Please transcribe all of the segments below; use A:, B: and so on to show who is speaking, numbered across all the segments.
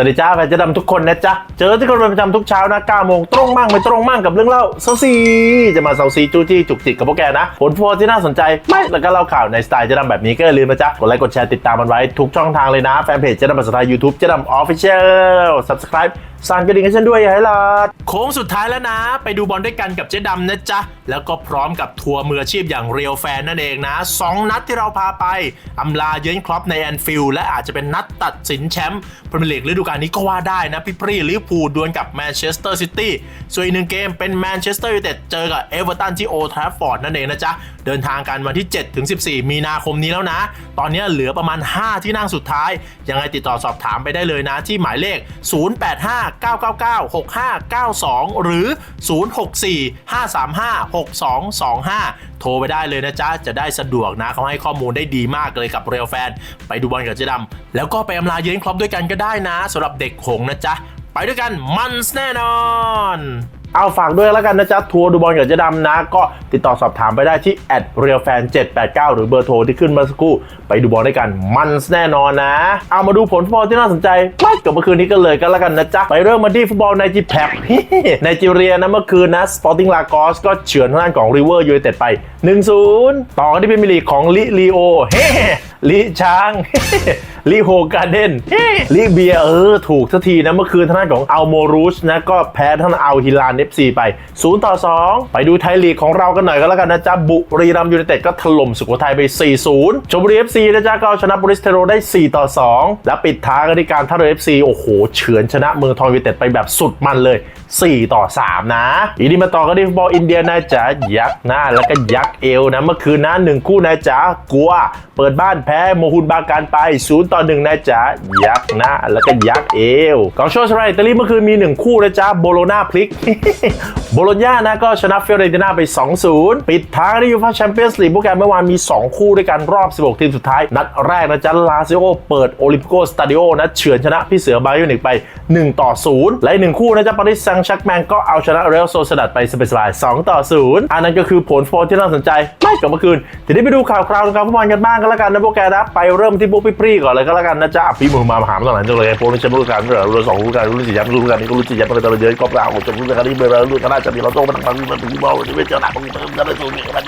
A: สวัสดีจ้าแฟนเจะดำทุกคนนะจ๊ะ เจอที่คนเป็นประจำทุกเช้านะ9โมงตรงมั่งไม่ตรงมั่งกับเรื่องเล่าเซาซีจะมาเซาซีจู้จี้จุกจิกกับพวกแกนะ ผลโพลที่น่าสนใจ ไม่แล้วก็เล่าข่าวในสไตล์เจะดำแบบนี้ก็อย่าลืมนะจ๊ะ กดไลค์กดแชร์ติดตามมันไว้ทุกช่องทางเลยนะ แฟนเพจเจะดำภาษาไทยยูทูบเจะดำออฟฟิเชียล subscribe สั่นกระดิ่งให้ฉันด้วยอย่าให้ลาดโค้งสุดท้ายแล้วนะ ไปดูบอลด้วยกันกับเจ๊ดำนะจ๊ะ แล้วก็พร้อมกับทัวร์มืออาชีพอย่างเรียวแฟนนั่นเองนะสองนัดที่เราพาไปอำลาเยือนครอปในแอนฟิลด์และอาจจะเป็นนัดตัดสินแชมป์พรีเมียร์ลีกฤดูกาลนี้ก็ว่าได้นะ พี่ปรีลิเวอร์พูลดวลกับแมนเชสเตอร์ซิตี้ส่วนอีกหนึ่งเกมเป็นแมนเชสเตอร์ยูไนเต็ดเจอกับเอเวอร์ตันที่โอทราฟฟอร์ดนั่นเองนะจ๊ะเดินทางกันวันที่7ถึง14 มีนาคมนี้แล้วนะ ตอนนี้เหลือประมาณ 5 ที่นั่งสุดท้ายยังไงติดต่อสอบถามไปได้เลยนะที่หมายเลข0859996592 หรือ 064-535-6225 โทรไปได้เลยนะจ๊ะ จะได้สะดวกนะเขาให้ข้อมูลได้ดีมากเลยกับเรียวแฟน ไปดูบอลกับเจ๊ดำแล้วก็ไปอำลาเยือนครอปด้วยกันก็ได้นะสำหรับเด็กหงนะจ๊ะ ไปด้วยกันมันแน่นอน เอาฝากด้วยแล้วกันนะจ๊ะ ทัวร์ดูบอลกับเจ๊ดำนะ ก็ติดต่อสอบถามไปได้ที่แอดเรียลแฟน789 หรือเบอร์โทรที่ขึ้นมาสักครู่ ไปดูบอลด้วยกันมันแน่นอนนะ เอามาดูผลฟุตบอลที่น่าสนใจไม่กับเมื่อคืนนี้กันเลยกันแล้วกันนะจ๊ะ ไปเริ่มมาที่ฟุตบอลในจีแพกในจีเรียนะเมื่อคืนนะสปอร์ติ้งลากอสก็เฉือนทางด้านของริเวอร์ยูไนเต็ดไป 1-0 ต่อกันที่เป็นมิลีกของลิลีโอเฮ ลิช้าง ลิโฮการ์เดนลิเบียเออ ถูกสักทีนะเมื่อคืนทางด้านของอัลโมรูชนะก็แพ้ทางอัลฮิลานเอฟซีไป 0 ต่อ 2 ไปดูไทยลีกของเรากันหน่อยก็แล้วกันนะจ๊ะ บุรีรัมย์ยูไนเต็ดก็ถล่มสุโขทัยไป 4-0ชลบุรีเอฟซีนะจ๊ะก็เอาชนะบริสเทโรได้ 4 ต่อ 2 และปิดท้ายกันที่การท่าเรือเอฟซีโอ้โห เฉือนชนะเมืองทองยูไนเต็ดไปแบบสุดมันเลย 4 ต่อ 3 นะอีนี้มาต่อกันที่ฟุตบอลอินเดียนะจ๊ะยักษ์หน้าแล้วก็ยักษ์เอวนะเมื่อคืนนะหนึ่งคู่นะจ๊ะกัวเปิดบ้านแพ้โมฮุนบาการไป 0 ต่อ 1 นะจ๊ะ ยักษ์หน้าแล้วก็ยักษ์เอวกองโชว์สไลอิตาลีเมื่อคืนมี 1 คู่นะจ๊ะ โบโลนาพลิก โบโลญานะก็ชนะเฟเรนติน่าไป 2-0 ปิดท้ายในยูฟ่าแชมเปี้ยนส์ลีกโปรแกรมเมื่อวานมี 2 คู่ด้วยกันรอบ 16 ทีมสุดท้าย นัดแรกนะจ๊ะ ลาซิโอเปิดโอลิมปิโกสตาดิโอนะเฉือนชนะพี่เสือบาเยอร์นิกไป 1 ต่อ 0 และอีกหนึ่งคู่นะจ๊ะปาริสแซงต์แชร์กแมงก็เอาชนะเรอัลโซซดัดไปสบายๆ2ต่อ 0 อันนั้นก็คือผลฟุตบอลที่น่าสนใจไม่กับเมื่อคืนทีนี้ไปดูข่าวคราวของการฟุตบอลกันบ้างกันแล้วกันนะพวกแกนะไปเริ่มที่ปุ๊บปิ๊ปรีก่อนเลยก็แล้วกันนะจ๊ะพี่มือมาหามตอนไหนจังเลยโปรไม่ใช่รู้การเหรอฤดูสองรู้การรู้สี่ยับรู้การนี้ก็รู้สี่ยับมาตลอดเยอะก็เปล่าจบรู้การนี้เบอร์รู้กาลหน้าจะมีเราต้องมาทางนี้มันถึงบอลที่ไม่เจอหนักมันจะได้สูงกัน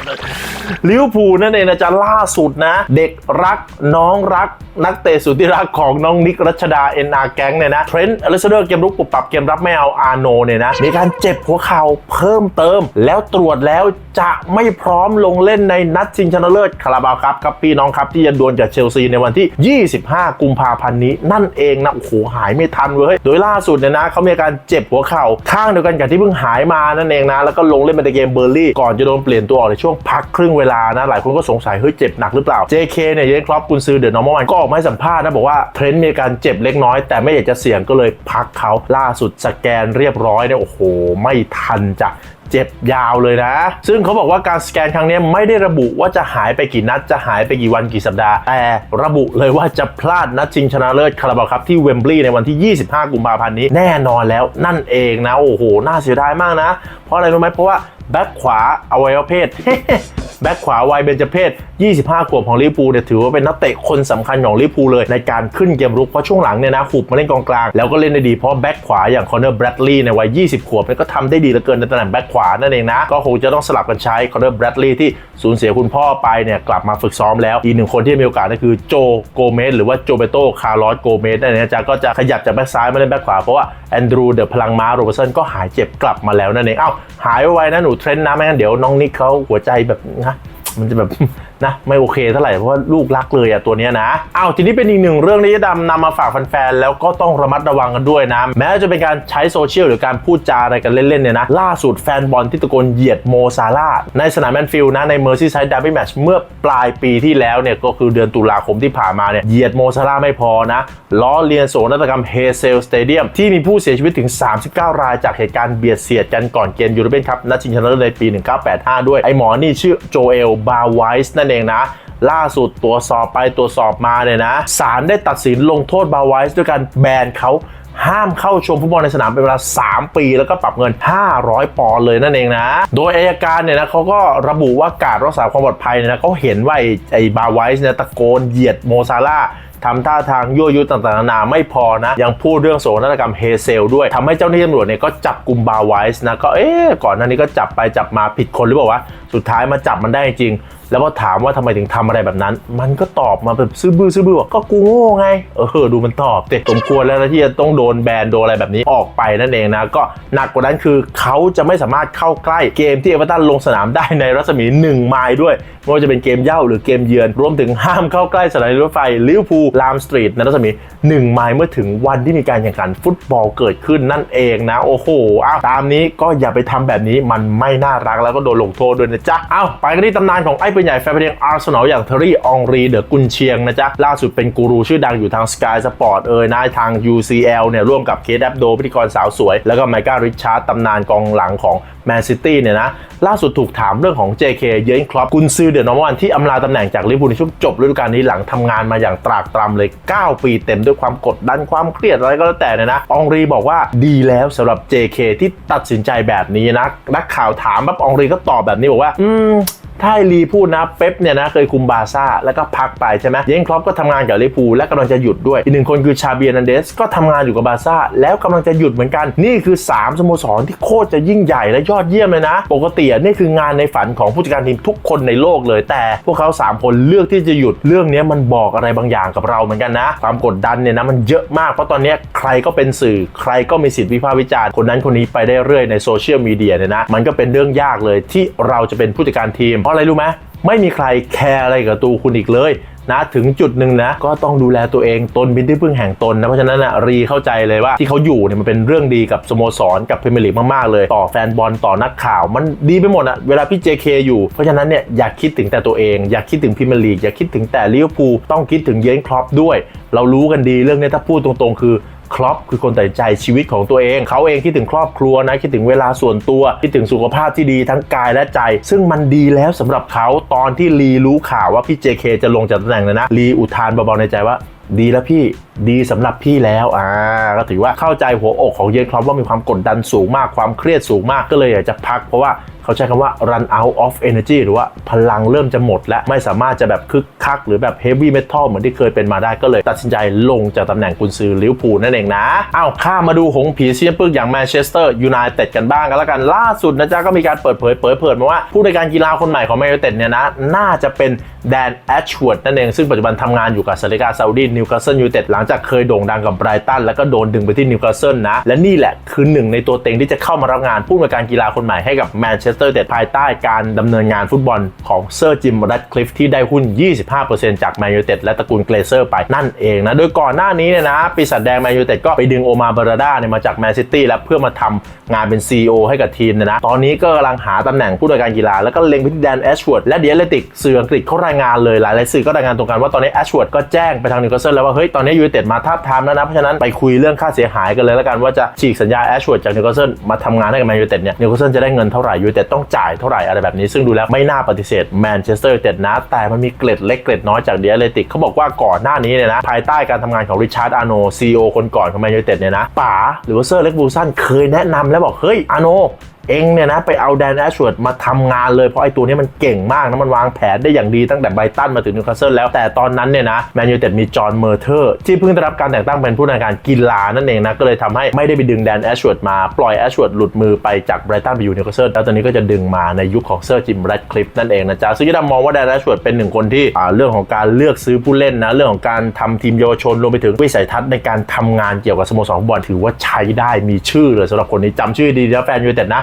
A: ลิเวอร์พูลนั่นเองนะจ๊ะล่าสุดนะ เด็กรักน้องรักนักเตะสุดที่รักของน้องนิกรัชดาเอ็นอาร์แก๊งเนี่ยนะเทรนต์อเลสเดอร์เกมรุกปุบปรับเกมรับไม่เอาอาโนเนี่ยนะมีการเจ็บหัวเข่าเพิ่มเติม แล้วตรวจแล้วจะไม่พร้อมลงเล่นในนัดชิงชนะเลิศคาราบาวครับครับพี่น้องครับที่จะดวลกับเชลซีในวันที่ 25 กุมภาพันธ์นี้นั่นเองนะโอ้โหหายไม่ทันเว้ยโดยล่าสุดเนี่ยนะเขามีการเจ็บหัวเข่าข้างเดียวกันกับที่เพิ่งหายมานั่นเองนะแล้วก็ลงเล่นในเกมเบอร์ลี่ก่อนจะโดนเปลี่ยนตัวออกในช่วงพักครึ่งเวลานะหลายคนก็สงสัยเฮ้ยเจ็บหนักหรือเปล่า JK เนี่ยเยนครอปกุนซือเดอะนอร์มอลก็ออกมาให้สัมภาษณ์นะบอกว่าเทรนต์มีการเจ็บเล็กน้อย แต่ไม่อยากจะเสี่ยงก็เลยพักเขาล่าสุดสแกนเรียบร้อยเนี่ยโอ้โห ไม่ทันจะ เจ็บยาวเลยนะ ซึ่งเขาบอกว่าการสแกนครั้งนี้ไม่ได้ระบุว่าจะหายไปกี่นัด จะหายไปกี่วันกี่สัปดาห์ แต่ระบุเลยว่าจะพลาดนัดชิงชนะเลิศคาราบาครับที่เวมบลีย์ในวันที่ 25 กุมภาพันธ์นี้แน่นอนแล้วนั่นเองนะ โอ้โห น่าเสียดายมากนะ เพราะอะไรรู้ไหมเพราะว่าแบ็คขวาอวัยวะเพศแบ็คขวาวัยเบญจเพศ 25 ขวบของลิเวอร์พูเนี่ยถือว่าเป็นนักเตะคนสำคัญของลิเวอร์พูเลยในการขึ้นเกมรุก เพราะช่วงหลังเนี่ยนะหุบมาเล่นกองกลาง แล้วก็เล่นได้ดีเพราะแบ็คขวาอย่างคอนเนอร์แบรดลีย์ในวัย 20 ขวบเนี่ยก็ทำได้ดีเหลือเกินในตำแหน่งแบ็คขวานั่นเองนะ ก็คงจะต้องสลับกันใช้คอนเนอร์แบรดลีย์ที่สูญเสียคุณพ่อไปเนี่ยกลับมาฝึกซ้อมแล้ว อีกหนึ่งคนที่มีโอกาสก็คือโจโกเมสหรือว่าโจเบโตคาร์ลอสโกเมสนั่นเองนะจ๊ะก็จะขยับจากแบ็คซ้ายมาเล่นแบ็คขวาเพราะว่าแอนดรูเดอะพลังม้าโรเบร์ตสันก็หายเจ็บกลับมาแล้วนั่นเองเอ้าหายไวๆนะหนูเทรนด์นะไม่งั้นเดี๋ยวน้องนิกเขาหัวใจแบบนะมันจะแบบ นะไม่โอเคเท่าไหร่เพราะว่าลูกรักเลยอะตัวนี้นะอ้าวทีนี้เป็นอีกหนึ่งเรื่องที่จะดำนำมาฝากแฟนๆแล้วก็ต้องระมัดระวังกันด้วยนะ แม้จะเป็นการใช้โซเชียลหรือการพูดจาอะไรกันเล่นๆเนี่ยนะล่าสุดแฟนบอลที่ตะโกนเหยียดโมซาร่าในสนามแมนฟิลด์นะในเมอร์ซี่ไซด์ดับเบิลแมชเมื่อปลายปีที่แล้วเนี่ยก็คือเดือนตุลาคมที่ผ่านมาเนี่ยเหยียดโมซาร่าไม่พอนะล้อเลียนโศกนาฏกรรมเฮเซลสเตเดียมที่มีผู้เสียชีวิตถึง 39 รายจากเหตุการณ์เบียดเสียดกันก่อนเกมยูโรเปียนคัพนัดชิงชนะเลิศในปี 1985 ด้วยไอหมอนี่ชื่อโจเอลบาไวส์นั่นเองนะ ล่าสุดตรวจสอบไปตรวจสอบมาเนี่ยนะศาลได้ตัดสินลงโทษบาไวส์ด้วยการแบนเขาห้ามเข้าชมฟุตบอลในสนามเป็นเวลา 3 ปี แล้วก็ปรับเงิน 500 ปอนด์เลยนั่นเองนะ โดยอายการเนี่ยนะเขาก็ระบุว่าการรักษาความปลอดภัยเนี่ยนะเขาเห็นว่าไอ้บาไวส์เนี่ยตะโกนเหยียดโมซาร่าทำท่าทางยั่วยุต่างๆนานาไม่พอนะ ยังพูดเรื่องโศกนาฏกรรมเฮเซลด้วยทำให้เจ้าหน้าที่ตำรวจเนี่ยก็จับกลุ่มบาไวส์นะ ก็เอ๊ะก่อนหน้านี้ก็จับไปจับมาผิดคนหรือเปล่าวะ สุดท้ายมาจับมันได้จริง แล้วพอถามว่าทำไมถึงทำอะไรแบบนั้น มันก็ตอบมาแบบซื่อบื้อซื่อบื้อก็กูโง่ไง เออดูมันตอบเด็สมควรแล้วนะที่จะต้องโดนแบนโดนอะไรแบบนี้ออกไปนั่นเองนะ ก็หนักกว่านั้นคือเขาจะไม่สามารถเข้าใกล้เกมที่เอเวอร์ตันลงสนามได้ในรัศมี 1 ไมล์ด้วยไม่ว่าจะเป็นเกมเย่าหรือเกมเยือน รวมถึงห้ามเข้าใกล้สถานีรถไฟลิเวอร์พูลลามสตรีทในรัศมี1ไมล์เมื่อถึงวันที่มีการแข่งขันฟุตบอลเกิดขึ้นนั่นเองนะ โอ้โหอ้าวตามนี้ก็อย่าไปทำแบบนี้มันไม่น่ารักแล้วก็โดนลงโทษด้วยนะจ๊ะเอ้าไปกันที่ตำนานของไอ้ปืนใหญ่แฟนเพลงอาร์เซนอลอย่างเทอรี่องรีเดอะกุนเชียงนะจ๊ะล่าสุดเป็นกูรูชื่อดังอยู่ทาง Sky Sport เอ่ยนะทาง UCL เนี่ยร่วมกับเคดับโดพิธีกรสาวสวย แล้วก็ไมก้าริชาร์ดตำนานกองหลังของแมนซิตี้เนี่ยนะ ล่าสุดถูกถามเรื่องของ JK เยนครอปกุนซือเดอะนอร์วันที่อำลาตำแหน่งจากลิเวอร์พูลในช่วงจบฤดูกาลนี้หลังทำงานมาอย่างตรากตรำเลย 9 ปีเต็มด้วยความกดดันความเครียดอะไรก็แล้วแต่เนี่ยนะองรีบอกว่าดีแล้วสำหรับ JK ที่ตัดสินใจแบบนี้นะนักข่าวถามปั๊บองรีก็ตอบแบบนี้บอกว่า อืม ถ้าลีพูดนะเป๊ปเนี่ยนะเคยคุมบาซ่าแล้วก็พักไปใช่ไหมเยนครอปก็ทำงานกับลิพูและกำลังจะหยุดด้วย อีกหนึ่งคนคือชาเบียนันเดสก็ทำงานอยู่กับบาซ่าแล้วกำลังจะหยุดเหมือนกัน นี่คือ 3 สโมสรที่โคตรจะยิ่งใหญ่และยอดเยี่ยมเลยนะ ปกติอะนี่คืองานในฝันของผู้จัดการทีมทุกคนในโลกเลย แต่พวกเขา 3 คนเลือกที่จะหยุดเรื่องนี้มันบอกอะไรบางอย่างกับเราเหมือนกันนะ ความกดดันเนี่ยนะมันเยอะมากเพราะตอนนี้ใครก็เป็นสื่อใครก็มีสิทธิวิพากษ์วิจารณ์คนนั้นคนนี้ไปได้เรื่อยในโซเชียลมีเดียเนี่ยนะมันก็เป็นเรื่องยากเลยที่เราจะเป็นผู้จัดการทีมเพราะอะไรรู้ไหมไม่มีใครแคร์อะไรกับตัวคุณอีกเลยนะถึงจุดหนึ่งนะก็ต้องดูแลตัวเองตนเป็นที่พึ่งแห่งตนนะเพราะฉะนั้นนะรีเข้าใจเลยว่าที่เขาอยู่เนี่ยมันเป็นเรื่องดีกับสโมสรกับพรีเมียร์ลีกมากๆเลย ต่อแฟนบอลต่อนักข่าวมันดีไปหมดอะเวลาพี่ JK อยู่เพราะฉะนั้นเนี่ยอย่าคิดถึงแต่ตัวเอง อย่าคิดถึงพรีเมียร์ลีกอย่าคิดถึงแต่ลิเวอร์พูลต้องคิดถึงเยนครอปด้วย เรารู้กันดีเรื่องนี้ถ้าพูดตรงๆ คือ ครอปคือคนตัดสินใจชีวิตของตัวเอง เขาเองคิดถึงครอบครัวนะคิดถึงเวลาส่วนตัวคิดถึงสุขภาพที่ดีทั้งกายและใจ ซึ่งมันดีแล้วสำหรับเขาตอนที่ลีรู้ข่าวว่าพี่เจเคจะลงจากตำแหน่งเลยนะลีอุทานเบาๆในใจว่า ดีแล้วพี่ดีสำหรับพี่แล้วอ่าก็ถือว่าเข้าใจหัวอกของเยนครอปว่ามีความกดดันสูงมากความเครียดสูงมากก็เลยอยากจะพักเพราะว่าเขาใช้คำว่า run out of energy หรือว่าพลังเริ่มจะหมด และไม่สามารถจะแบบคึกคัก หรือแบบ heavy metal เหมือนที่เคยเป็นมาได้ก็เลย ตัดสินใจลงจากตำแหน่งกุนซือลิวพูนั่นเองนะอ้าวข้ามาดูหงผีเสียปึกอย่างแมนเชสเตอร์ยูไนเต็ดกันบ้างกันแล้วกันล่าสุดนะจ๊ะก็มีการเปิดเผยเผยเผยมาว่าผู้ในการกีฬาคนใหม่ของแมนยูไนเต็ดเนี่ยนะน่าจะเป็นแดนแอชวดนั่นเองซึ่งปัจจุบันทำงานอยู่กับซาเลกาซาอุดีนิวคาสเซิลยูไนเต็ดหลังงจากเคยโด่งดังกับไบรตันแล้วก็โดนดึงไปที่นิวคาสเซิลนะ และนี่แหละคือหนึ่งในตัวเต็งที่จะเข้ามารับงานผู้ในวยการกีฬาคนใหม่ให้กับแมนเชสเตอร์เต็ดภายใต้การดำเนินงานฟุตบอลของเซอร์จิมรัดคลิฟที่ได้หุ้น 25%จากแมนยูเต็ดและตระกูลเกรเซอร์ไปนั่นเองนะโดยก่อนหน้านี้เนี่ยนะปีศาจแดงแมนยูเต็ดก็ไปดึงโอมาบาราดาเนี่ยมาจากแมนซิตี้แล้วเพื่อมาทำงานเป็น CEO ให้กับทีมเนี่ยนะตอนนี้ก็กำลังหาตำแหน่งผู้ในวยการกีฬาแล้วก็เล็งไปที่แดนแอชวดและเดียเลติกสื่ออังกฤษเขารายงานเลยหลายๆสื่อก็รายงานตรงกันว่าตอนนี้แอชวดก็แจ้งไปทางนิวคาสเซิลแล้วว่าเฮ้ยตอนนี้ยูเต็ดมาทาบทามแล้วนะเพราะฉะนั้นไปคุยเรื่องค่าเสียหายกันเลยแล้วกันว่าจะฉีกสัญญาแอชวดจากนิวคาสเซิลมาทำงานให้กับแมนยูไนเต็ดเนี่ยนิวคาสเซิลจะได้เงินเท่าไหร่ยูไนเต็ดต้องจ่ายเท่าไหร่อะไรแบบนี้ซึ่งดูแล้วไม่น่าปฏิเสธแมนเชสเตอร์ยูไนเต็ดนะ แต่มันมีเกล็ดเล็กเกล็ดน้อยจากเดียเลติกเขาบอกว่าก่อนหน้านี้เนี่ยนะภายใต้การทำงานของริชาร์ดอาโนซีอคนก่อนของแมนยูไนเต็ดเนี่ยนะป๋าหรือว่าเซอร์เล็กบูซันเคยแนะนำแล้วบอกเฮ้ยอาโน เองเนี่ยนะไปเอาแดนแอชวิดมาทำงานเลยเพราะไอ้ตัวนี้มันเก่งมากนะมันวางแผนได้อย่างดีตั้งแต่ไบรตันมาถึงนิวคาสเซิลแล้วแต่ตอนนั้นเนี่ยนะแมนยูเต็ดมีจอห์นเมอร์เทอร์ที่เพิ่งได้รับการแต่งตั้งเป็นผู้ในการกีฬานั่นเองนะก็เลยทำให้ไม่ได้ไปดึงแดนแอชวิดมาปล่อยแอชวิดหลุดมือไปจากไบรตันไปอยู่นิวคาสเซิลแล้วตอนนี้ก็จะดึงมาในยุคของเซอร์จิมแรดคลิฟนั่นเองนะจ๊ะซึ่งยดมองว่าแดนแอชวิดเป็นหนึ่งคนที่อ่าเรื่องของการเลือกซื้อผู้เล่นนะเรื่องของการทำทีมเยาวชนรวมไปถึงวิสัยทัศน์ในการทำงานเกี่ยวกับสโมสรฟุตบอลถือว่าใช้ได้มีชื่อเลยสำหรับคนนี้จำชื่อดีแล้วแฟนยูเต็ดนะ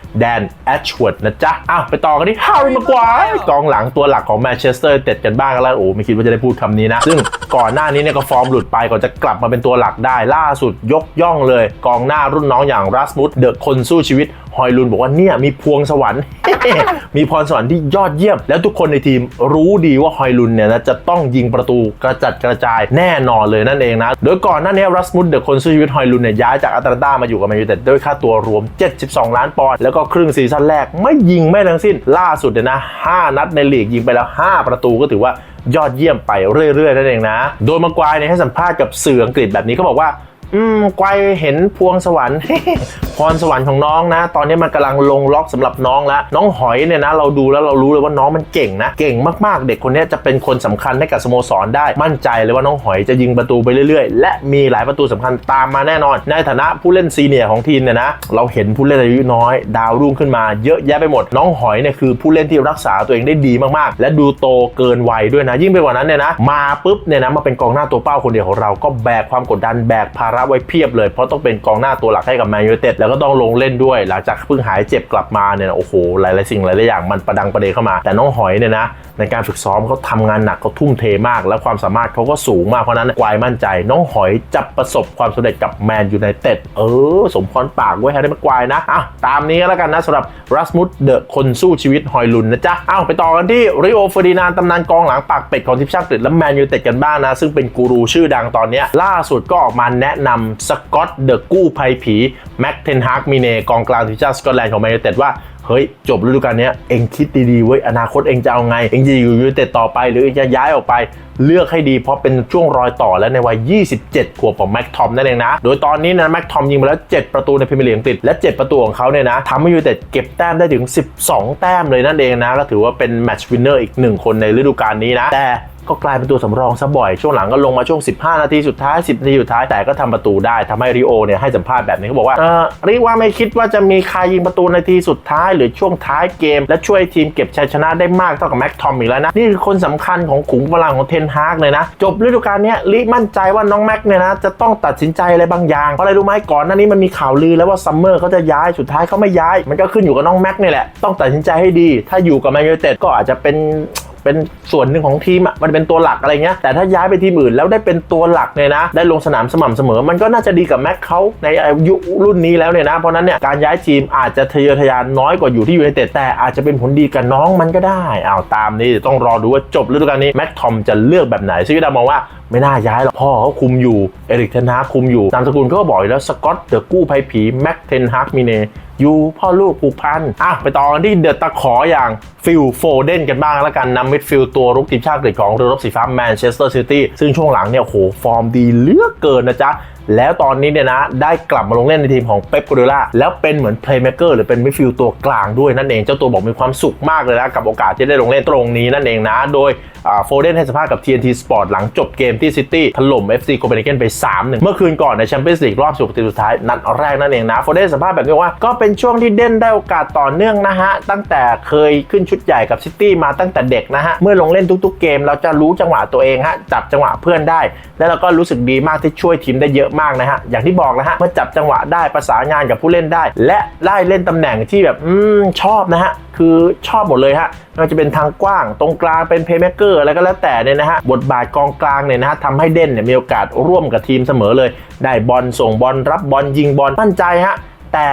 A: แดนแอชวดนะจ๊ะอ้าวไปต่อกันที่ฮาร์รี่มากวายกองหลังตัวหลักของแมนเชสเตอร์เต็ดกันบ้างแล้ว โอ้ไม่คิดว่าจะได้พูดคำนี้นะ ซึ่งก่อนหน้านี้เนี่ยก็ฟอร์มหลุดไปก่อนจะกลับมาเป็นตัวหลักได้ล่าสุดยกย่องเลย กองหน้ารุ่นน้องอย่างรัสมุดเดอะคนสู้ชีวิตฮอยลุนบอกว่าเนี่ยมีพวงสวรรค์ มีพรสวรรค์ที่ยอดเยี่ยม แล้วทุกคนในทีมรู้ดีว่าฮอยลุนเนี่ยนะจะต้องยิงประตูกระจัดกระจายแน่นอนเลยนั่นเองนะ โดยก่อนหน้านี้รัสมุดเดอะคนสู้ชีวิตฮอยลุนเนี่ยย้ายจากอัตแลนตามาอยู่กับแมนยูไนเต็ดด้วยค่าตัวรวม 72 ล้านปอนด์แล้วก็ครึ่งซีซั่นแรกไม่ยิงแม่ทั้งสิ้น ล่าสุดเนี่ยนะ 5 นัดในลีกยิงไปแล้ว 5 ประตูก็ถือว่ายอดเยี่ยมไปเรื่อยๆนั่นเองนะ โดยมังกวายเนี่ยให้สัมภาษณ์กับสื่ออังกฤษแบบนี้เขาบอกว่า อืมไกวเห็นพวงสวรรค์ พรสวรรค์ของน้องนะ ตอนนี้มันกำลังลงล็อกสำหรับน้องแล้วน้องหอยเนี่ยนะเราดูแล้วเรารู้เลยว่าน้องมันเก่งนะ เก่งมากๆ เด็กคนนี้จะเป็นคนสำคัญให้กับสโมสรได้มั่นใจเลยว่าน้องหอยจะยิงประตูไปเรื่อยๆ และมีหลายประตูสำคัญตามมาแน่นอน ในฐานะผู้เล่นซีเนียร์ของทีมเนี่ยนะ เราเห็นผู้เล่นอายุน้อย ดาวรุ่งขึ้นมาเยอะแยะไปหมด น้องหอยเนี่ยคือผู้เล่นที่รักษาตัวเองได้ดีมากๆ และดูโตเกินวัยด้วยนะ ยิ่งไปกว่านั้นเนี่ยนะ มาปุ๊บเนี่ยนะมาเป็นกองหน้าตัวเป้าคนเดียวของเราก็แบกความกดดันแบกภาระไว้เพียบเลย เพราะต้องเป็นกองหน้าตัวหลักให้กับแมนยูเต็ดแล้วก็ต้องลงเล่นด้วย หลังจากเพิ่งหายเจ็บกลับมาเนี่ยโอ้โหหลายๆสิ่งหลายๆอย่างมันประดังประเดเข้ามา แต่น้องหอยเนี่ยนะในการฝึกซ้อมเขาทำงานหนักเขาทุ่มเทมาก และความสามารถเขาก็สูงมากเพราะนั้นกวายมั่นใจ น้องหอยจะประสบความสำเร็จกับแมนยูไนเต็ดเออ สมพรปากไว้ให้ได้มากวายนะอะตามนี้ก็แล้วกันนะสำหรับรัสมุดเดอะคนสู้ชีวิตหอยลุนนะจ๊ะอ้าวไปต่อกันที่ริโอเฟอร์ดินานตำนานกองหลังปากเป็ดของทีมชาติอังกฤษและแมนยูไนเต็ดกันบ้างนะซึ่งเป็นกูรูชื่อดังตอนนี้ล่าสุดก็ออกมาแนะนำสกอตเดอะกู้ภัยผีแม็กเทนฮาร์กมิเนกองกลางทีมชาติสกอตแลนด์ของแมนยูเต็ดว่า เฮ้ยจบฤดูกาลนี้เองคิดดีๆเว้ยอนาคตเองจะเอาไง เองจะอยู่ยูไนเต็ดต่อไป หรือจะย้ายออกไปเลือกให้ดีเพราะเป็นช่วงรอยต่อแล้วในวัย 27 ขวบของแม็กทอมนั่นเองนะ โดยตอนนี้นะแม็กทอมยิงไปแล้ว 7 ประตูในพรีเมียร์ลีกอังกฤษและ 7 ประตูของเขาเนี่ยนะทำให้ยูไนเต็ดเก็บแต้มได้ถึง 12 แต้มเลยนั่นเองนะก็ถือว่าเป็นแมตช์วินเนอร์อีกหนึ่งคนในฤดูกาลนี้นะ แต่ก็กลายเป็นตัวสำรองซะบ่อย ช่วงหลังก็ลงมาช่วง 15 นาทีสุดท้าย 10 นาทีสุดท้าย แต่ก็ทำประตูได้ทำให้ริโอเนี่ยให้สัมภาษณ์แบบนี้เขาบอกว่าเออเรียกว่าไม่คิดว่าจะมีใครยิงประตูในทีสุดท้ายหรือช่วงท้ายเกม และช่วยทีมเก็บชัยชนะได้มากเท่ากับแม็กทอมอีกแล้วนะ นี่คือคนสำคัญของขุมพลังของเทนฮากเลยนะ จบฤดูกาลนี้ลิมั่นใจว่าน้องแม็กเนี่ยนะจะต้องตัดสินใจอะไรบางอย่างเพราะอะไรรู้ไหมก่อนหน้านี้มันมีข่าวลือแล้วว่าซัมเมอร์เขาจะย้ายสุดท้ายเขาไม่ย้าย มันก็ขึ้นอยู่กับน้องแม็กนี่แหละต้องตัดสินใจให้ดี ถ้าอยู่กับแมนยูเต็ดก็อาจจะเป็น เป็นส่วนหนึ่งของทีมอะมันเป็นตัวหลักอะไรเงี้ยแต่ถ้าย้ายไปทีมอื่นแล้วได้เป็นตัวหลักเนี่ยนะ ได้ลงสนามสม่ำเสมอ มันก็น่าจะดีกับแม็กเขาในอายุรุ่นนี้แล้วเนี่ยนะ เพราะนั้นเนี่ยการย้ายทีมอาจจะทะเยอทะยานน้อยกว่าอยู่ที่ยูไนเต็ดแต่อาจจะเป็นผลดีกับน้องมันก็ได้อ้าวตามนี้ต้องรอดูว่าจบฤดูกาลนี้แม็กทอมจะเลือกแบบไหนซึ่งดามองว่าไม่น่าย้ายหรอกพ่อเขาคุมอยู่เอริกเทนฮาคุมอยู่นามสกุลเขาก็บอกอยแล้วสกอตเดอะกู้ภัยผีแม็กเทนฮากมิเนอยู่พ่อลูกผูกพันอะไปต่อกันที่เดอะตะขออย่างฟิลโฟเดนกันบ้างแล้วกันนำมิดฟิลตัวรุกทีมชาติอังกฤษของเรือรบสีฟ้าแมนเชสเตอร์ซิตี้ซึ่งช่วงหลังเนี่ยโหฟอร์มดีเหลือกเกินนะจ๊ะ แล้วตอนนี้เนี่ยนะ ได้กลับมาลงเล่นในทีมของเป๊ปกูเดล่าแล้วเป็นเหมือนเพลย์เม k เกอร์หรือเป็นมิดฟิลด์ตัวกลางด้วยนั่นเองเจ้าตัวบอกมีความสุขมากเลยนะ กับโอกาสที่ได้ลงเล่นตรงนี้นั่นเองนะ โดยโฟเดนให้สัมภาษณ์กับ TNT Sport หลังจบเกมที่ซิตี้ถล่ม FC โคเปนเฮเกนไป 3-1 เมื่อคืนก่อนในแชมเปี้ยนส์ลีกรอบ16ทีสุดท้ายนัดแรกนั่นเองนะโฟเดนสัมภาษณ์แบบนี้ว่าก็เป็นช่วงที่เด่นได้โอกาสต่อเนื่องนะฮะตั้งแต่เคยขึ้นชุดใหญ่กับซิตี้มาตั้งแต่เด็กนะฮะเมื่อลงเล่นทุก ๆ เกม เราจะรู้จังหวะตัวเองฮะจับจังหวะเพื่อนได้ แล้วเราก็รู้สึกดีมากที่ช่วยทีมได้เยอะมากนะฮะ อย่างที่บอกนะฮะเมื่อจับจังหวะได้ประสานงานกับผู้เล่นได้ และได้เล่นตำแหน่งที่แบบอืมชอบนะฮะคือชอบหมดเลยฮะไม่ว่าจะเป็นทางกว้างตรงกลางเป็นเพย์เม k เกอร์อะไรก็แล้วแต่เนี่ยนะฮะบทบาทกองกลางเนี่ยนะฮะทำให้เด่นเนี่ยมีโอกาสร่วมกับทีมเสมอเลย ได้บอลส่งบอลรับบอลยิงบอลมั่นใจฮะแต่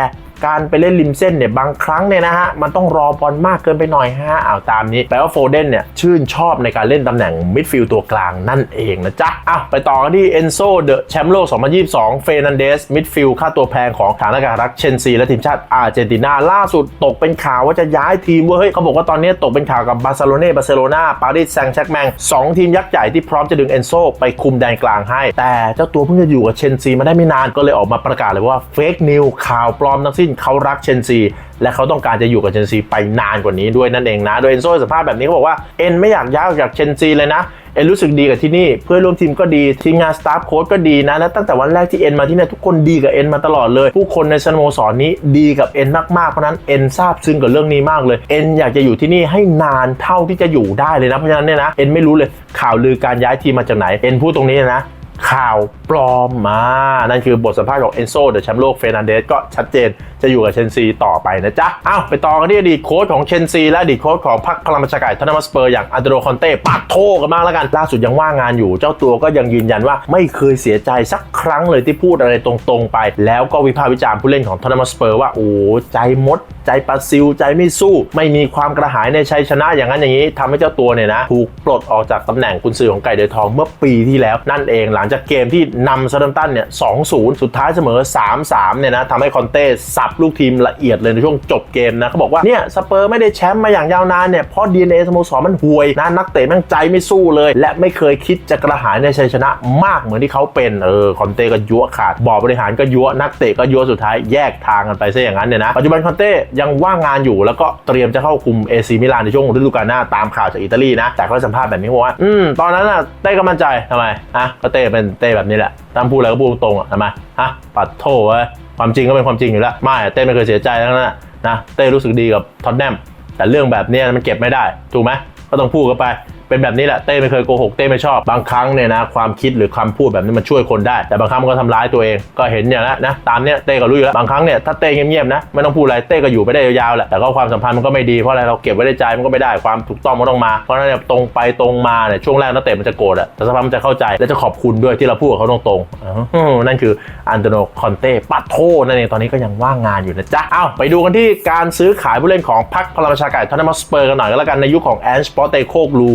A: การไปเล่นริมเส้นเนี่ยบางครั้งเนี่ยนะฮะมันต้องรอบอลมากเกินไปหน่อยฮะเอาตามนี้แปลว่าโฟเดนเนี่ยชื่นชอบในการเล่นตำแหน่งมิดฟิลด์ตัวกลางนั่นเองนะจ๊ะอ้าไปต่อกันที่เอนโซเดอะแชมป์โลก 2022 เฟรนันเดสมิดฟิลด์ค่าตัวแพงของฐานอากาศรักเชนซีและทีมชาติอาร์เจนตินาล่าสุดตกเป็นข่าวว่าจะย้ายทีมเว้ยเขาบอกว่าตอนนี้ตกเป็นข่าวกับบาร์เซโลนาบาร์เซโลนาปารีสแซงต์แชร์กแมงสองทีมยักษ์ใหญ่ที่พร้อมจะดึงเอนโซไปคุมแดนกลางให้ แต่เจ้าตัวเพิ่งจะอยู่กับเชนซีมาได้ไม่นานก็เลยออกมาประกาศเลยว่าเฟกนิวข่าวปลอมทั้งสิ้นเขารักเชนซี และเขาต้องการจะอยู่กับเชนซีไปนานกว่านี้ด้วยนั่นเองนะ โดยเอนโซให้สัมภาษณ์แบบนี้เขาบอกว่าเอ็นไม่อยากย้ายออกจากเชนซีเลยนะเอ็นรู้สึกดีกับที่นี่เพื่อนร่วมทีมก็ดีทีมงานสตาฟโค้ชก็ดีนะและตั้งแต่วันแรกที่เอ็นมาที่นี่ทุกคนดีกับเอ็นมาตลอดเลย ผู้คนในสโมสรนนี้ดีกับเอ็นมากๆเพราะนั้นเอ็นซาบซึ้งกับเรื่องนี้มากเลยเอ็นอยากจะอยู่ที่นี่ให้นานเท่าที่จะอยู่ได้เลยนะเพราะฉะนั้นเนี่ยนะเอ็นไม่รู้เลยข่าวลือการย้ายทีมมาจากไหนเอ็นพูดตรงนี้นะ ข่าวปลอมมา นั่นคือบทสัมภาษณ์ของเอนโซเดอะแชมป์โลกเฟรนันเดสก็ชัดเจนจะอยู่กับเชนซีต่อไปนะจ๊ะอ้าวไปต่อกันที่อดีตโค้ชของเชนซี และอดีตโค้ชของพรรคพลังประชาไก่ทอนมัสเปอร์อย่างอันเดโรคอนเต้ปาดโทกันมากแล้วกัน ล่าสุดยังว่างงานอยู่ เจ้าตัวก็ยังยืนยันว่าไม่เคยเสียใจสักครั้งเลยที่พูดอะไรตรงๆไป แล้วก็วิพากษ์วิจารณ์ผู้เล่นของทอนมัสเปอร์ว่าโอ้ใจมด ใจปลาซิวใจไม่สู้ ไม่มีความกระหายในชัยชนะอย่างนั้นอย่างนี้ทำให้เจ้าตัวเนี่ยนะถูกปลดออกจากตำแหน่งกุนซือของไก่เดือทองเมื่อปีที่แล้วนั่นเองหลังจากเกมที่นำเซาดัมตันเนี่ย2-0สุดท้ายเสมอ 3-3 เนี่ยนะทำให้คอนเต้สับลูกทีมละเอียดเลยในช่วงจบเกมนะเขาบอกว่าเนี่ยสเปอร์ไม่ได้แชมป์มาอย่างยาวนานเนี่ยเพราะ DNA สโมสรมันห่วยนะนักเตะแม่งใจไม่สู้เลย และไม่เคยคิดจะกระหายในชัยชนะมากเหมือนที่เขาเป็นเออคอนเต้ก็ยั่วขาดบอร์ดบริหารก็ยั่วนักเตะก็ยั่วสุดท้ายแยกทางกันไปซะอย่างนั้นเนี่ยนะปัจจุบันคอนเต้ยังว่างงานอยู่แล้วก็เตรียมจะเข้าคุมเอซีมิลานในช่วงฤดูกาลหน้าตามข่าวจากอิตาลีนะแต่เขาสัมภาษณ์แบบนี้ว่าอืมตอนนั้นน่ะเต้ก็มั่นใจทำไมอะก็เต้เปนเต้แบบนี้แหละตามพูดอะไรก็พูดตรงอะทำไมฮะปัดโทไว้ความจริงก็เป็นความจริงอยู่แล้วไม่เต้ไม่เคยเสียใจทั้งนั้นนะนะเต้รู้สึกดีกับท็อตแนมแต่เรื่องแบบนี้มันเก็บไม่ได้ถูกไหมก็ต้องพูดกันไป เป็นแบบนี้แหละเต้ไม่เคยโกหกเต้ไม่ชอบ บางครั้งเนี่ยนะความคิดหรือคำพูดแบบนี้มันช่วยคนได้ แต่บางครั้งมันก็ทำร้ายตัวเองก็เห็นอย่างนั้นนะตามเนี้ยเต้ก็รู้อยู่แล้วบางครั้งเนี่ยถ้าเต้เงียบๆนะไม่ต้องพูดอะไรเต้ก็อยู่ไปได้ยาวๆแหละแต่ก็ความสัมพันธ์มันก็ไม่ดีเพราะอะไรเราเก็บไว้ในใจมันก็ไม่ได้ความถูกต้องมันต้องมา เพราะนั้นเนี่ยตรงไปตรงมาเนี่ยช่วงแรกนักเตะมันจะโกรธอะแต่สักพักมันจะเข้าใจและจะขอบคุณด้วยที่เราพูดกับเขาตรงๆนั่นคืออันโตโนคอนเต้ปัตโทนั่นเองตอนนี้ก็ยังว่างงานอยู่นะจ๊ะเอ้าไปดูกันที่การซื้อขายผู้เล่นของพรรคพลังประชากรทอนนัมสเปอร์กันหน่อยก็แล้วกันในยุคของแอนสปอร์เตโคกลู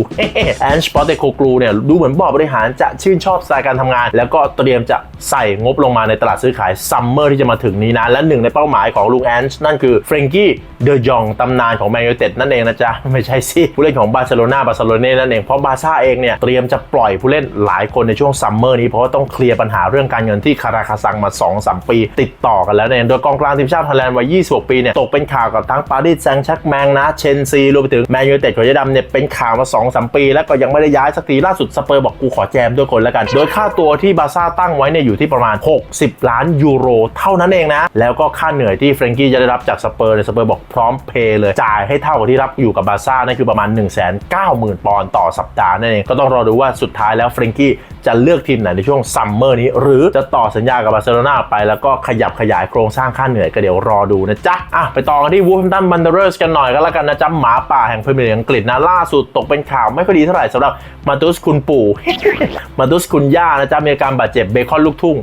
A: แอนสปอร์เตโคกลูเนี่ยดูเหมือนบอร์ดบริหารจะชื่นชอบสไตล์การทำงาน แล้วก็เตรียมจะใส่งบลงมาในตลาดซื้อขายซัมเมอร์ที่จะมาถึงนี้นะ และหนึ่งในเป้าหมายของลุงแอนส์นั่นคือเฟรนกี้เดยองตำนานของแมนยูเต็ดนั่นเองนะจ๊ะ ไม่ใช่สิ ผู้เล่นของบาร์เซโลนาบาร์เซโลเน่นั่นเอง เพราะบาซ่าเองเนี่ย เตรียมจะปล่อยผู้เล่นหลายคนในช่วงซัมเมอร์นี้ เพราะว่าต้องเคลียร์ปัญหาเรื่องการเงินที่คาราคาซังมา 2-3 ปี ติดต่อกันแล้วเนี่ยโดยกองกลางทีมชาติฮอลแลนด์วัย 26 ปีเนี่ยตกเป็นข่าวกับทั้งปารีสแซงต์แชร์กแมงนะเชนซีรวมไปถึงแมนยูเต็ดของเยดำเนี่ยเป็นข่าวมา 2-3ปีแล้วก็ยังไม่ได้ย้ายสักทีล่าสุดสเปอร์บอกกูขอแจมด้วยคนแล้วกัน โดยค่าตัวที่บาร์ซ่าตั้งไว้เนี่ยอยู่ที่ประมาณ 60 ล้านยูโร เท่านั้นเองนะ แล้วก็ค่าเหนื่อยที่เฟรนกี้จะได้รับจากสเปอร์เนี่ยสเปอร์บอกพร้อมเพย์เลยจ่ายให้เท่ากับที่รับอยู่กับบาร์ซ่านั่นคือประมาณ 1 9 0 0 0 0 ปอนด์ต่อสัปดาห์นั่นเองก็ต้องรอดูว่าสุดท้ายแล้วเฟรนกี้จะเลือกทีมไหนในช่วงซัมเมอร์นี้ หรือจะต่อสัญญากับบาร์เซโลนาไปแล้วก็ขยับขยายโครงสร้างค่าเหนื่อยก็เดี๋ยวรอดูนะจ๊ะอะไปต่อกันที่วูฟแฮมตันบันเดอร์สกันหน่อยก็แล้วกันนะจ๊ะหมาป่าแห่งพรีเมียร์ลีกอังกฤษนะล่าสุดตกเป็นข่าวไม่ค่อยดีเท่าไหร่สำหรับมาตุสคุณปู่ มาตุสคุณย่านะจ๊ะมีอาการบาดเจ็บเบคอนลูกทุ่ง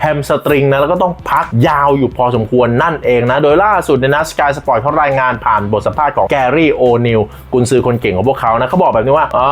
A: แฮมสตริงนะแล้วก็ต้องพักยาวอยู่พอสมควรนั่นเองนะ โดยล่าสุดเนี่ยนะสกายสปอร์ตเขารายงานผ่านบทสัมภาษณ์ของแกรี่โอนิลกุนซือคนเก่งของพวกเขานะเขาบอกแบบนี้ว่าอ่า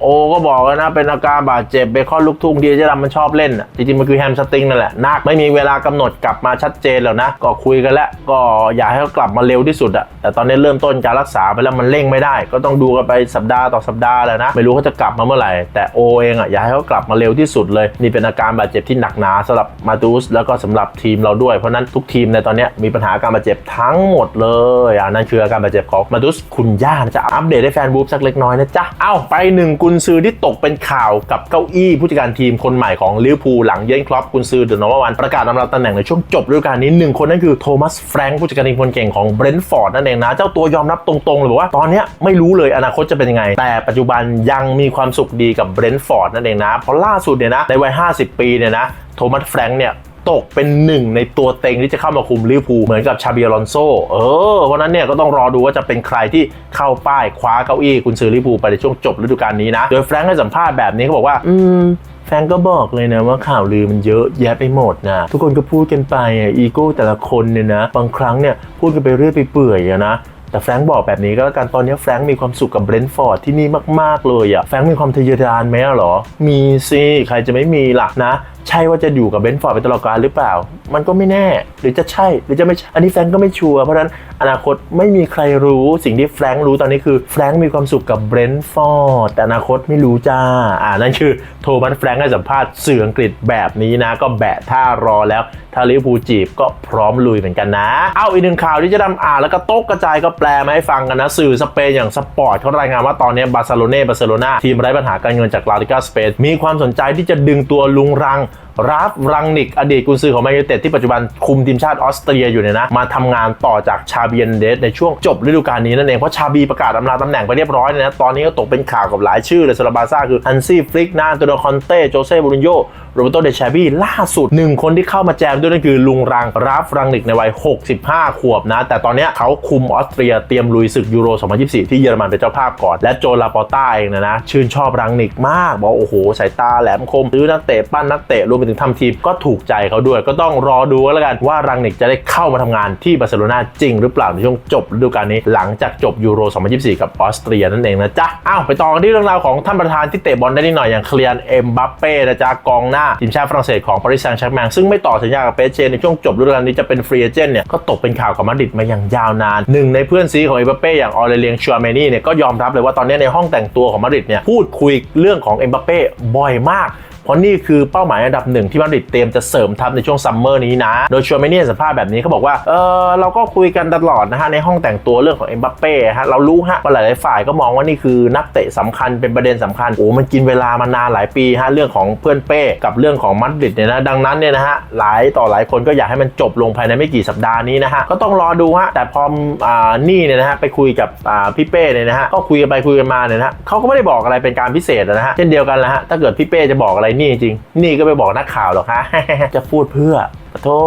A: โอก็บอกแล้วนะ เป็นอาการบาดเจ็บเบคอนลูกทุ่งที่เจะดำมันชอบเล่นน่ะจริงๆมันคือแฮมสตริงนั่นแหละนักไม่มีเวลากำหนดกลับมาชัดเจนแล้วนะ ก็คุยกันแล้วก็อยากให้เขากลับมาเร็วที่สุดอะแต่ตอนนี้เริ่มต้นการรักษาไปแล้วมันเร่งไม่ได้ ก็ต้องดูกันไปสัปดาห์ต่อสัปดาห์แล้วนะไม่รู้เขาจะกลับมาเมื่อไหร่แต่โอเองอะอยากให้เขากลับมาเร็วที่สุดเลยนี่เป็นอาการบาดเจ็บที่หนักหนาสำหรับมาตูสแล้วก็สำหรับทีมเราด้วย เพราะนั้นทุกทีมในตอนนี้มีปัญหาการบาดเจ็บทั้งหมดเลยอ่านั่นคืออาการบาดเจ็บของมาตูสคุณย่านจะอัปเดตให้แฟนบูฟสักเล็กน้อยนะจ๊ะเอ้าไปหนึ่งกุนซือที่ตกเป็นข่าวกับเก้าอี้ผู้จัดการทีมคนใหม่ของลิเวอร์พูลหลังเยนครอปกุนซือเดอะนอร์วันประกาศดำรงตำแหน่งในช่วงจบฤดูกาลนี้หนึ่งคนนั่นคือโทมัสแฟรงค์ผู้จัดการทีมคนเก่งของเบรนท์ฟอร์ดนั่นเองนะเจ้าตัวยอมรับตรงๆเลยบอกว่าตอนนี้ไม่รู้เลยอนาคตจะเป็นยังไง แต่ปัจจุบันยังมีความสุขดีกับเบรนท์ฟอร์ดนั่นเองนะเพราะล่าสุดเนี่ยนะในวัย 50 ปีเนี่ยนะ โทมัสแฟรงค์เนี่ยตกเป็นหนึ่งในตัวเต็งที่จะเข้ามาคุมลิเวอร์พูลเหมือนกับชาเบียลอนโซเออเพราะนั้นเนี่ยก็ต้องรอดูว่าจะเป็นใครที่เข้าป้ายคว้าเก้าอี้คุณซื้อลิเวอร์พูลไปในช่วงจบฤดูกาลนี้นะ โดยแฟรงค์ให้สัมภาษณ์แบบนี้เขาบอกว่า อืมแฟรงก์ก็บอกเลยนะว่าข่าวลือมันเยอะแยะไปหมดนะทุกคนก็พูดกันไปอีโก้แต่ละคนเนี่ยนะบางครั้งเนี่ยพูดกันไปเรื่อยไปเปื่อยอะนะแต่แฟรงค์บอกแบบนี้ก็แล้วกันตอนนี้แฟรงค์มีความสุขกับเบรนท์ฟอร์ดที่นี่มาก ๆ เลยอะแฟรงค์มีความทะเยอทะยานไหมหรอ มีสิ ใครจะไม่มีล่ะนะ ใช่ว่าจะอยู่กับเบนฟอร์ดไปตลอดกาลหรือเปล่า มันก็ไม่แน่ หรือจะใช่ หรือจะไม่ใช่ อันนี้แฟรงก์ก็ไม่ชัวร์ เพราะฉะนั้นอนาคตไม่มีใครรู้ สิ่งที่แฟรงค์รู้ตอนนี้คือแฟรงค์มีความสุขกับเบรนฟอร์ด แต่อนาคตไม่รู้จ้า อ่านั่นคือโทมัสแฟรงค์ให้สัมภาษณ์สื่ออังกฤษแบบนี้นะ ก็แบะท่ารอแล้ว ถ้าลิเวอร์พูลจีบก็พร้อมลุยเหมือนกันนะ เอาอีกหนึ่งข่าวที่จะดำอ่านแล้วก็โต๊ะกระจายก็แปลมาให้ฟังกันนะ สื่อสเปนอย่างสปอร์ตเขารายงานว่าตอนนี้บาร์เซโลนาบาร์เซโลนาทีมไร้ปัญหาการเงินจากลาลิกาสเปนมีความสนใจที่จะดึงตัวลุงรัง ราฟรังนิก อดีตกุนซือของแมนยูเต็ดที่ปัจจุบันคุมทีมชาติออสเตรียอยู่เนี่ยนะ มาทำงานต่อจากชาเบียนเดสในช่วงจบฤดูกาลนี้นั่นเอง เพราะชาบีประกาศอำลาตำแหน่งไปเรียบร้อยเลยนะ ตอนนี้ก็ตกเป็นข่าวกับหลายชื่อเลยสำหรับบาซ่าคือฮันซี่ฟลิกนาอันโตโนคอนเต้โจเซ่บูรินโญโรเบโตเดชาบี้ล่าสุดหนึ่งคนที่เข้ามาแจมด้วยนั่นคือลุงรังราฟรังนิกในวัย 65 ขวบนะ แต่ตอนนี้เขาคุมออสเตรียเตรียมลุยศึกยูโร 2024 ที่เยอรมันเป็นเจ้าภาพก่อน และโจลาปอต้าเองนะนะชื่นชอบรังนิกมากบอกโอ้โหสายตาแหลมคมซื้อนักเตะปั้นนักเตะรวมไปถึงทำทีมก็ถูกใจเขาด้วย ก็ต้องรอดูแล้วกันว่ารังนิกจะได้เข้ามาทำงานที่บาร์เซโลนาจริงหรือเปล่าในช่วงจบฤดูกาลนี้ หลังจากจบยูโร 2024 กับออสเตรียนั่นเองนะจ๊ะอ้าวไปต่อกันที่เรื่องราวของท่านประธานที่เตะบอลได้นิดหน่อยอย่างเคลียนเอ็มบัปเป้นะจ๊ะกองหน้าทีมชาติฝรั่งเศสของปารีสแซงต์แชร์แมงซึ่งไม่ต่อสัญญากับเปเชในช่วงจบฤดูกาลนี้จะเป็นฟรีเอเจนต์เนี่ยก็ตกเป็นข่าวกับมาดริดมาอย่างยาวนานหนึ่งในเพื่อนซีของเอ็มบัปเป้อย่างออเรเลียงชัวเมนี่เนี่ยก็ยอมรับเลยว่าตอนนี้ในห้องแต่งตัวของมาดริดเนี่ยพูดคุยเรื่องของเอ็มบัปเป้บ่อยมาก เพราะนี่คือเป้าหมายอันดับหนึ่งที่มาดริดเตรียมจะเสริมทัพในช่วงซัมเมอร์นี้นะ โดยชัวเมนี่สัมภาษณ์แบบนี้เขาบอกว่า เออเราก็คุยกันตลอดนะฮะในห้องแต่งตัวเรื่องของเอ็มบัปเป้ฮะเรารู้ฮะว่าหลายๆฝ่ายก็มองว่านี่คือนักเตะสำคัญเป็นประเด็นสำคัญโอ้มันกินเวลามานานหลายปีฮะเรื่องของเพื่อนเป้กับเรื่องของมาดริดเนี่ยนะดังนั้นเนี่ยนะฮะหลายต่อหลายคนก็อยากให้มันจบลงภายในไม่กี่สัปดาห์นี้นะฮะก็ต้องรอดูฮะแต่พออ่านี่เนี่ยนะฮะไปคุยกับอ่าพี่เป้เนี่ยนะฮะก็คุยกันไปคุยกันมาเนี่ยนะฮะเขาก็ไม่ได้บอกอะไรเป็นการพิเศษนะฮะเช่นเดียวกันแหละฮะถ้าเกิดพี่เป้จะบอกอะไรนี่จริง นี่ก็ไปบอกนักข่าวหรอกฮะ จะพูดเพื่อโธ่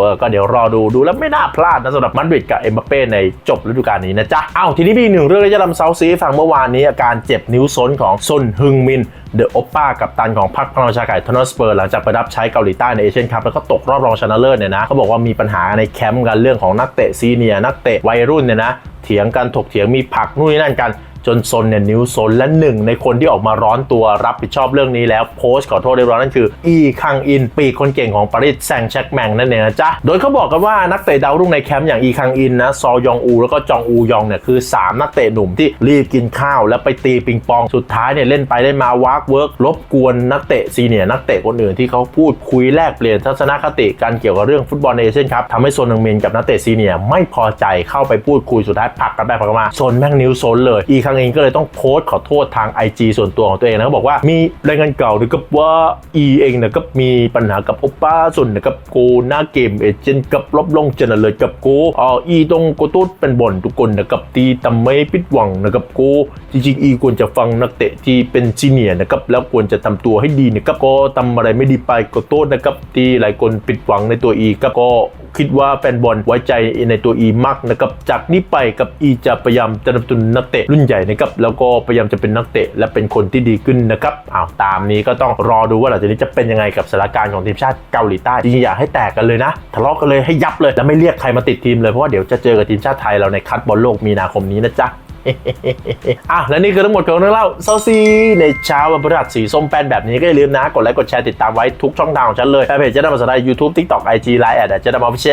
A: เออก็เดี๋ยวรอดูดูแล้วไม่น่าพลาดนะสำหรับมันดริดกับเอ็มบัปเป้ในจบฤดูกาลนี้นะจ๊ะ เอ้าทีนี้มีหนึ่งเรื่องที่จะนำเซาซีฟังเมื่อวานนี้ อาการเจ็บนิ้วซ้นของซุนฮึงมิน เดอะโอปป้ากับตันของพรรคพลังประชาไก่ทอนอสเปอร์ หลังจากไปรับใช้เกาหลีใต้ในเอเชียนคัพแล้วก็ตกรอบรองชนะเลิศเนี่ยนะเขาบอกว่ามีปัญหาในแคมป์กันเรื่องของนักเตะซีเนียร์นักเตะวัยรุ่นเนี่ยนะเถียงกันถกเถียงมีผักนู่นนี่นั่นกัน จนซนเนี่ยนิ้วซนและหนึ่งในคนที่ออกมาร้อนตัวรับผิดชอบเรื่องนี้แล้วโพสต์ขอโทษเรียบร้อยนั่นคือ อีคังอิน ปีคนเก่งของปารีสแซงต์แชร์กแมงนั่นเองนะจ๊ะ โดยเขาบอกกันว่านักเตะดาวรุ่งในแคมป์อย่างอีคังอินนะซอยองอูแล้วก็จองอูยองเนี่ยคือ 3 นักเตะหนุ่มที่รีบกินข้าว แล้วไปตีปิงปองสุดท้ายเนี่ยเล่นไปเล่นมาวากเวิร์กรบกวนนักเตะซีเนียนักเตะคนอื่นที่เขาพูดคุยแลกเปลี่ยนทัศนคติกันเกี่ยวกับเรื่องฟุตบอลในเอเชียนคัพทำให้โซนนึงมินกับนักเตะซีเนียไม่พอใจเข้าไปพูดคุยสุดท้ายผักกันไปผักกันมาโซนแม่งนิ้วโซนเลยอีคังอินก็เลยต้องโพสต์ขอโทษทาง IG ส่วนตัวของตัวเองนะเขาบอกว่ามีรายงานเก่านะครับว่าอีเองนะครับมีปัญหากับโอป้าส่วนนะครับโกหน้าเกมเอเจนต์กับลบลงเจนเลยกับโกอ่าอีตรงโกตูดเป็นบ่นทุกคนนะครับตีทำไม่ผิดหวังนะครับโกจริงๆอีควรจะฟังนักเตะที่เป็นซีเนียร์นะครับแล้วควรจะทำตัวให้ดีนะครับก็ทำอะไรไม่ดีไปก็โทษนะครับที่หลายคนผิดหวังในตัวอีกับก็ คิดว่าแฟนบอลไว้ใจในตัวอีมากนะครับจากนี้ไปกับอีจะพยายามจะนำตุนนักเตะรุ่นใหญ่นะครับแล้วก็พยายามจะเป็นนักเตะและเป็นคนที่ดีขึ้นนะครับอ้าวตามนี้ก็ต้องรอดูว่าหลังจากนี้จะเป็นยังไงกับสถานการณ์ของทีมชาติเกาหลีใต้จริงๆอยากให้แตกกันเลยนะทะเลาะกันเลยให้ยับเลยแล้วไม่เรียกใครมาติดทีมเลยเพราะว่าเดี๋ยวจะเจอกับทีมชาติไทยเราในคัดบอลโลกมีนาคมนี้นะจ๊ะ อะและนี่คือทั้งหมดของเรื่องเล่าเซาซีในเช้าวันพฤหัสสีส้มแป้นแบบนี้ก็อย่าลืมนะ กดไลค์กดแชร์ติดตามไว้ทุกช่องทางของฉันเลยแฟนเพจเจะนำมาสดายยูทูบทิกตอกไอจีไลน์แอดเจะนำมาพิเช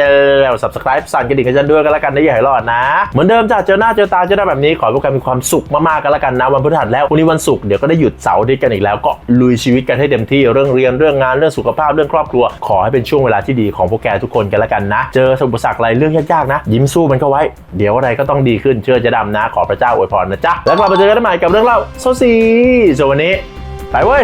A: ลสับสไครป์สั่นกระดิ่งกันฉันด้วยกันล้วกันนะอย่าให้รอดนะ เหมือนเดิมจ้ะเจอหน้าเจอตาเจอหน้าแบบนี้ขอให้พวกกันมีความสุขมากๆกันล้วกันนะวันพฤหัสแล้ววันนี้วันศุกร์เดี๋ยวก็ได้หยุดเสาร์อาทิตย์กันอีกแล้วก็ลุยชีวิตกันให้เต็มที่เรื่องเรียนเรื่องงานเรื่องสุขภาพเรื่องครอบครัว ขอให้เป็นช่วงเวลาที่ดีของพวกแกทุกคนกันล้วกันนะ เจออุปสรรคอะไรเรื่องยากๆนะ ยิ้มสู้มันเข้าไว้ เดี๋ยวอะไรก็ต้องดีขึ้นเชื่อจะดำนะขอพระเจ้าอวยพรนะจ๊ะ แล้วกลับมาเจอกันใหม่กับเรื่องเล่าโซซีส่วนวันนี้ ไปเว้ย